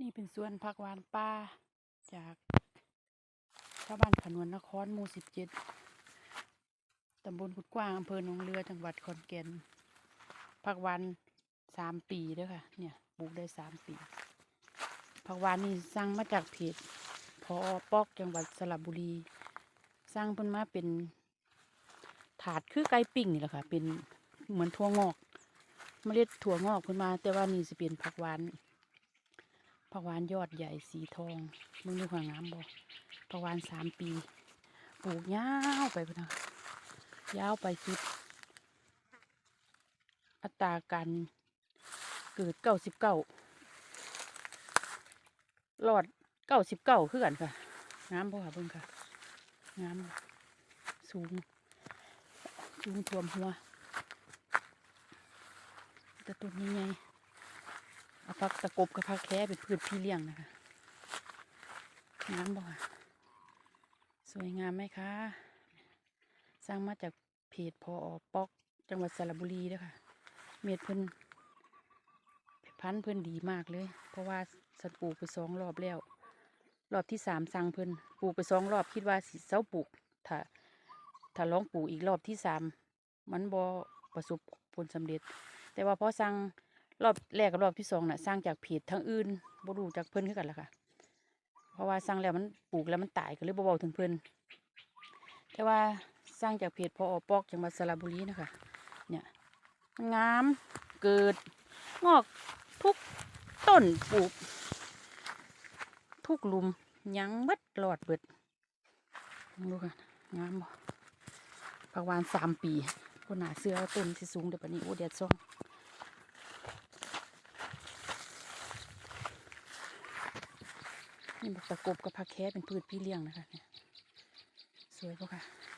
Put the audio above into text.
นี่เป็นสวนผักหวานป่าจากชาวบ้านขนวนนครหมู่สิบเจ็ดตำบลกุดกว้างอำเภอหนองเรือจังหวัดขอนแก่นผักหวานสามปีเด้อค่ะ เนี่ยปลูกได้สามปีผักหวานนี่สั่งมาจากเพจพอปอกจังหวัดสระบุรีสั่งเพิ่นมาเป็นถาดคือไก่ปิ้งนี่แหละค่ะ เป็นเหมือนถั่วงอกเมล็ดถั่วงอกขึ้นมา แต่ว่านี่สิเป็นผักหวาน ผักหวานยอดใหญ่สีทองมึงดูความงามบ่ผักหวานสามปี ปลูกยาวไปพุ่นนะยาวไปสุด อัตราการเกิดเก้าสิบเก้ารอดเก้าสิบเก้าคือกันค่ะงามบ่ค่ะเบิ่งค่ะงามสูงสูงท่วมหัวแต่ต้นนี้ไง เอาพักตะกบกับพักแค่เป็นพืชพี่เลี้ยงนะคะงามบ่ะสวยงามไหมคะ สร้างมาจากเพจพออปอก จังหวัดสระบุรีด้อค่ะ เม็ดเพิ่นพันธุ์เพิ่นดีมากเลย เพราะว่าสันปลูกไปสองรอบแล้ว รอบที่สามสั่งเพิ่นปลูกไปสองรอบคิดว่าสิเสาปลูกถ้าถ้าลองปลูกอีกรอบที่สามมันบ่ประสบผลสำเร็จ แต่ว่าพอสั่ง รอบแรกกับรอบที่สองน่ะสร้างจากเพจทางอื่นบ่รู้จากเพิ่นคือกันละค่ะ เพราะว่าสั่งแล้วมันปลูกแล้วมันตายก็เลยบ่เว้าถึงเพิ่นแต่ว่าสร้างจากเพจพออปอกจังหวัดสระบุรีนะคะ เนี่ยงามเกิดงอกทุกต้นปลูก ทุกลุมยังเบิดหลอดเบิดดูค่ะงามบ่ผักหวานสามปีคนหนาเสื้อต้นสิสูงเดี๋ยวปนี้โอ้แดดส่อง นี่บักตะกบกับผักแค่เป็นพืชพี่เลี้ยงนะคะเนี่ยสวยปะค่ะ